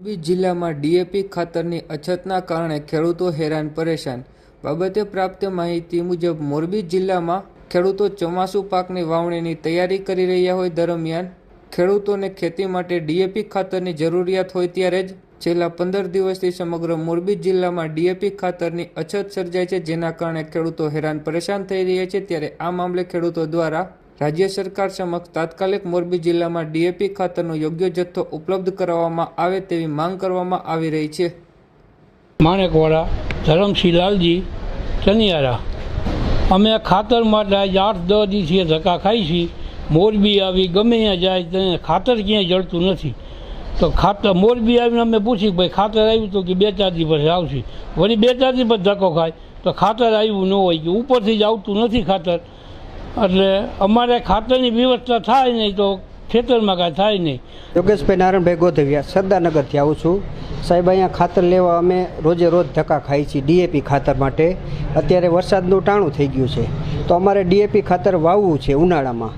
મોરબી જિલ્લામાં ડીએપી ખાતરની અછતના કારણે ખેડૂતો હેરાન પરેશાન. બાબતે પ્રાપ્ત માહિતી મુજબ, મોરબી જિલ્લામાં ખેડૂતો ચોમાસુ પાકની વાવણીની તૈયારી કરી રહ્યા હોય દરમિયાન ખેડૂતોને ખેતી માટે ડીએપી ખાતરની જરૂરિયાત હોય ત્યારે જ છેલ્લા પંદર દિવસથી સમગ્ર મોરબી જિલ્લામાં ડીએપી ખાતરની અછત સર્જાય છે, જેના કારણે ખેડૂતો હેરાન પરેશાન થઈ રહ્યા છે. ત્યારે આ મામલે ખેડૂતો દ્વારા રાજ્ય સરકાર સમક્ષ તાત્કાલિક મોરબી જિલ્લામાં ડીએપી ખાતરનો યોગ્ય જથ્થો ઉપલબ્ધ કરાવવામાં આવે તેવી માંગ કરવામાં આવી રહી છે. માણેકવાડા, ધરમસિંહ લાલજી, ચનિયારા. અમે ખાતર માટે આજે આઠ દસ દિવસે ધક્કા ખાઈ છીએ. મોરબી આવી ગમે ત્યાં જાય તેને ખાતર ક્યાંય જળતું નથી. તો ખાતર, મોરબી આવીને અમે પૂછી ભાઈ ખાતર આવ્યું તો કે બે ચાર દિવસ આવશે. વળી બે ચાર દિવસ ધક્કો ખાય. તો ખાતર આવ્યું ન હોય કે ઉપરથી જ આવતું નથી ખાતર. એટલે અમારે ખાતરની વ્યવસ્થા થાય નહીં તો ખેતરમાં કાંઈ થાય નહીં. યોગેશભાઈ નારાયણભાઈ ગોધવિયા સરદારનગરથી આવું છું. સાહેબ, અહીંયા ખાતર લેવા અમે રોજે રોજ ધક્કા ખાઈ છીએ ડીએપી ખાતર માટે. અત્યારે વરસાદનું ટાણું થઈ ગયું છે. તો અમારે ડીએપી ખાતર વાવવું છે ઉનાળામાં.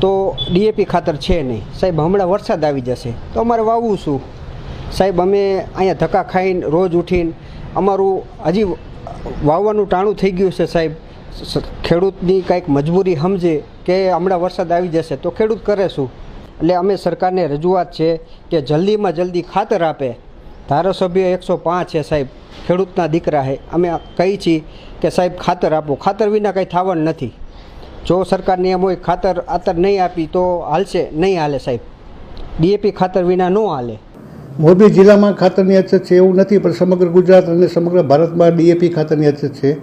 તો ડીએપી ખાતર છે નહીં. સાહેબ, હમણાં વરસાદ આવી જશે. તો અમારે વાવવું શું? સાહેબ, અમે અહીંયા ધક્કા ખાઈને રોજ ઉઠીને અમારું હજી વાવવાનું ટાણું થઈ ગયું છે સાહેબ. ખેડૂતની કાંઈક મજબૂરી સમજે કે હમણાં વરસાદ આવી જશે તો ખેડૂત કરે શું? એટલે અમે સરકારને રજૂઆત છે કે જલ્દીમાં જલ્દી ખાતર આપે. ધારાસભ્ય એકસો પાંચ છે સાહેબ, ખેડૂતના દીકરા છે અમે કહી છીએ કે સાહેબ, ખાતર આપો. ખાતર વિના કંઈ થવાનું નથી. જો સરકારની નિયમ હોય ખાતર આતર નહીં આપી તો હાલશે, નહીં હાલે સાહેબ. ડીએપી ખાતર વિના ન હાલે. મોરબી જિલ્લામાં ખાતરની અછત છે એવું નથી, પણ સમગ્ર ગુજરાત અને સમગ્ર ભારતમાં ડીએપી ખાતરની અછત છે.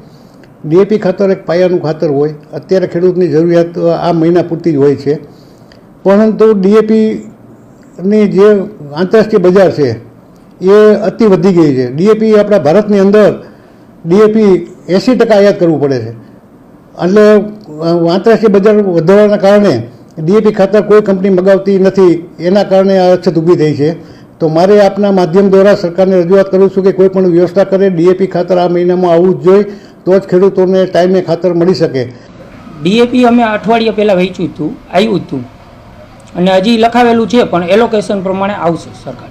ડીએપી ખાતર એક પાયાનું ખાતર હોય, અત્યારે ખેડૂતની જરૂરિયાત આ મહિના પૂરતી જ હોય છે. પરંતુ ડીએપીની જે આંતરરાષ્ટ્રીય બજાર છે, એ અતિ વધી ગઈ છે. ડીએપી આપણા ભારતની અંદર ડીએપી એંસી ટકા આયાત કરવું પડે છે. એટલે આંતરરાષ્ટ્રીય બજાર વધવાના કારણે ડીએપી ખાતર કોઈ કંપની મગાવતી નથી, એના કારણે આ અછત ઊભી થઈ છે. તો મારે આપના માધ્યમ દ્વારા સરકારને રજૂઆત કરું છું કે કોઈ પણ વ્યવસ્થા કરે, ડીએપી ખાતર આ મહિનામાં આવવું જ જોઈએ. તો જ ખેડૂતોને ટાઈમે ખાતર મળી શકે. ડીએપી અમે અઠવાડિયા પહેલાં વહેંચ્યું હતું આવ્યું હતું. અને હજી લખાવેલું છે, પણ એલોકેશન પ્રમાણે આવશે સરકાર.